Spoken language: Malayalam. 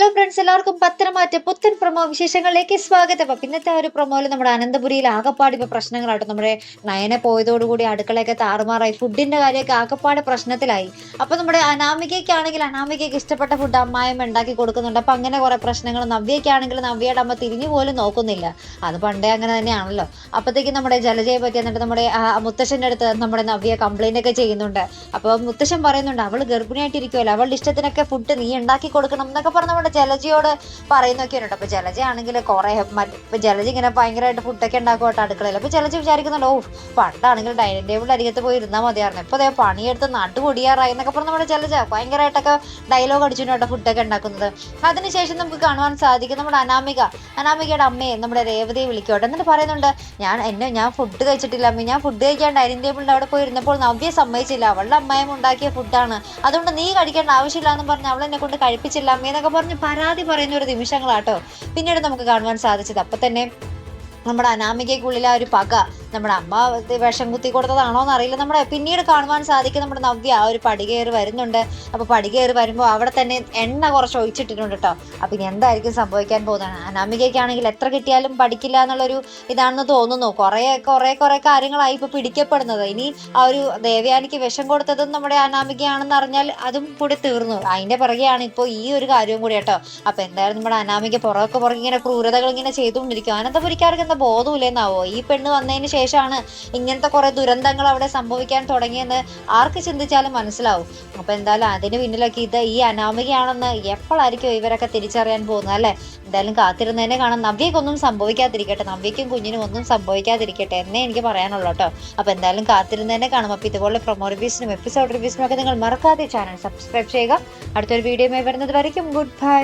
ഹലോ ഫ്രണ്ട്സ് എല്ലാവർക്കും പത്തനംമാറ്റ പുത്തൻ പ്രമോ വിശേഷങ്ങളിലേക്ക് സ്വാഗതം. അപ്പൊ ഇന്നത്തെ ഒരു പ്രൊമോയിൽ നമ്മുടെ അനന്തപുരിയിൽ ആകപ്പാട് ഇപ്പൊ പ്രശ്നങ്ങളാട്ടോ നമ്മുടെ നയനെ പോയതോടുകൂടി അടുക്കളയൊക്കെ താറുമാറായി. ഫുഡിന്റെ കാര്യമൊക്കെ ആകപ്പാട് പ്രശ്നത്തിലായി. അപ്പോൾ നമ്മുടെ അനാമികയ്ക്കാണെങ്കിൽ അനാമികയ്ക്ക് ഇഷ്ടപ്പെട്ട ഫുഡ് അമ്മായി ഉണ്ടാക്കി കൊടുക്കുന്നുണ്ട്. അപ്പൊ അങ്ങനെ കുറേ പ്രശ്നങ്ങൾ നവ്യയ്ക്കാണെങ്കിൽ നവ്യയുടെ അമ്മ തിരിഞ്ഞു പോലും നോക്കുന്നില്ല. അത് പണ്ടേ അങ്ങനെ തന്നെയാണല്ലോ. അപ്പോഴത്തേക്കും നമ്മുടെ ജലജയെ പറ്റി എന്നിട്ട് നമ്മുടെ മുത്തശ്ശന്റെ അടുത്ത് നമ്മുടെ നവ്യ കംപ്ലൈന്റ് ഒക്കെ ചെയ്യുന്നുണ്ട്. അപ്പോൾ മുത്തശ്ശൻ പറയുന്നുണ്ട് അവൾ ഗർഭിണിയായിട്ടിരിക്കുമല്ലോ അവളുടെ ഇഷ്ടത്തിനൊക്കെ ഫുഡ് നീ ഉണ്ടാക്കി കൊടുക്കണം എന്നൊക്കെ പറഞ്ഞ് നമ്മുടെ ജലജയോട് പറയുന്നൊക്കെ ഉണ്ട് അപ്പൊ ജലജ ആണെങ്കിൽ കുറെ ഇപ്പൊ ജലജ ഇങ്ങനെ ഭയങ്കരമായിട്ട് ഫുഡൊക്കെ ഉണ്ടാക്കുവാട്ടോ അടുക്കളയിൽ അപ്പൊ ജലജ വിചാരിക്കുന്നുണ്ടോ പണ്ടാണെങ്കിൽ ഡൈനിങ് ടേബിളിൽ അരികത്ത് പോയി ഇരുന്നാൽ മതിയായിരുന്നു ഇപ്പൊ അതേ പണിയെടുത്ത് നട്ടുപൊടിയാറായി എന്നൊക്കെ പറഞ്ഞ് നമ്മുടെ ജലജ ഭയങ്കരമായിട്ടൊക്കെ ഡയലോഗ് അടിച്ചിട്ടോ ഫുഡൊക്കെ ഉണ്ടാക്കുന്നത്. അതിനുശേഷം നമുക്ക് കാണുവാൻ സാധിക്കും നമ്മുടെ അനാമിക. അനാമികയുടെ അമ്മയെ നമ്മുടെ രേവതിയെ വിളിക്കോട്ടെ എന്നിട്ട് പറയുന്നുണ്ട് ഞാൻ എന്നെ ഞാൻ ഫുഡ് കഴിച്ചിട്ടില്ല അമ്മ. ഞാൻ ഫുഡ് കഴിക്കാൻ ഡൈനിങ് ടേബിളിന്റെ അവിടെ പോയി ഇരുന്നപ്പോൾ നവ്യ സമ്മതിച്ചില്ല. അവളുടെ അമ്മയും ഉണ്ടാക്കിയ ഫുഡാണ് അതുകൊണ്ട് നീ കഴിക്കേണ്ട ആവശ്യമില്ല എന്ന് പറഞ്ഞ് അവൾ കൊണ്ട് കഴിപ്പിച്ചില്ല അമ്മയെന്നൊക്കെ പറഞ്ഞ് പരാതി പറയുന്ന ഒരു നിമിഷങ്ങളാട്ടോ പിന്നീട് നമുക്ക് കാണുവാൻ സാധിച്ചത്. അപ്പൊ തന്നെ നമ്മുടെ അനാമികയ്ക്കുള്ളിൽ ആ ഒരു പക നമ്മുടെ അമ്മ വിഷം കുത്തി കൊടുത്തതാണോ എന്നറിയില്ല. നമ്മുടെ പിന്നീട് കാണുവാൻ സാധിക്കും നമ്മുടെ നവ്യ ആ ഒരു പടികയറി വരുന്നുണ്ട്. അപ്പൊ പടികയറി വരുമ്പോൾ അവിടെ തന്നെ എണ്ണ കുറച്ച് ഒഴിച്ചിട്ടിട്ടുണ്ട് കേട്ടോ അപ്പൊ ഇനി എന്തായിരിക്കും സംഭവിക്കാൻ പോകുന്നത്? അനാമികയ്ക്കാണെങ്കിൽ എത്ര കിട്ടിയാലും പഠിക്കില്ല എന്നുള്ളൊരു ഇതാണെന്ന് തോന്നുന്നു. കുറെ കുറെ കുറെ കാര്യങ്ങളായി ഇപ്പൊ പിടിക്കപ്പെടുന്നത്. ഇനി ആ ഒരു ദേവയാനിക്ക് വിഷം കൊടുത്തതും നമ്മുടെ അനാമികയാണെന്ന് അറിഞ്ഞാൽ അതും കൂടി തീർന്നു. അതിന്റെ പിറകെയാണ് ഇപ്പോൾ ഈ ഒരു കാര്യവും കൂടി കേട്ടോ അപ്പൊ എന്തായാലും നമ്മുടെ അനാമിക പുറകൊക്കെ പുറകെ ഇങ്ങനെ ക്രൂരതകൾ ഇങ്ങനെ ചെയ്തുകൊണ്ടിരിക്കും അനന്തപുരിക്കാർക്ക് എന്താ ബോധമില്ലെന്നാവോ? ഈ പെണ്ണ് വന്നതിന് ശേഷമാണ് ഇങ്ങനത്തെ കുറെ ദുരന്തങ്ങൾ അവിടെ സംഭവിക്കാൻ തുടങ്ങിയെന്ന് ആർക്ക് ചിന്തിച്ചാലും മനസ്സിലാവും. അപ്പൊ എന്തായാലും അതിന് പിന്നിലൊക്കെ ഇത് ഈ അനാമികയാണെന്ന് എപ്പോഴായിരിക്കും ഇവരൊക്കെ തിരിച്ചറിയാൻ പോകുന്നത് അല്ലെ? എന്തായാലും കാത്തിരുന്നതിനെ കാണാൻ നവ്യക്കൊന്നും സംഭവിക്കാതിരിക്കട്ടെ. നവ്യക്കും കുഞ്ഞിനും ഒന്നും സംഭവിക്കാതിരിക്കട്ടെ എന്നേ എനിക്ക് പറയാനുള്ളൂ കേട്ടോ. അപ്പൊ എന്തായാലും കാത്തിരുന്നതിനെ കാണും. അപ്പൊ ഇതുപോലെ പ്രൊമോ റിവ്യൂസിനും എപ്പിസോഡ് റിവ്യൂസിനും ഒക്കെ നിങ്ങൾ മറക്കാതെ ചാനൽ സബ്സ്ക്രൈബ് ചെയ്യുക. അടുത്തൊരു വീഡിയോയുമായി വരുന്നത് വരയ്ക്കും. Good bye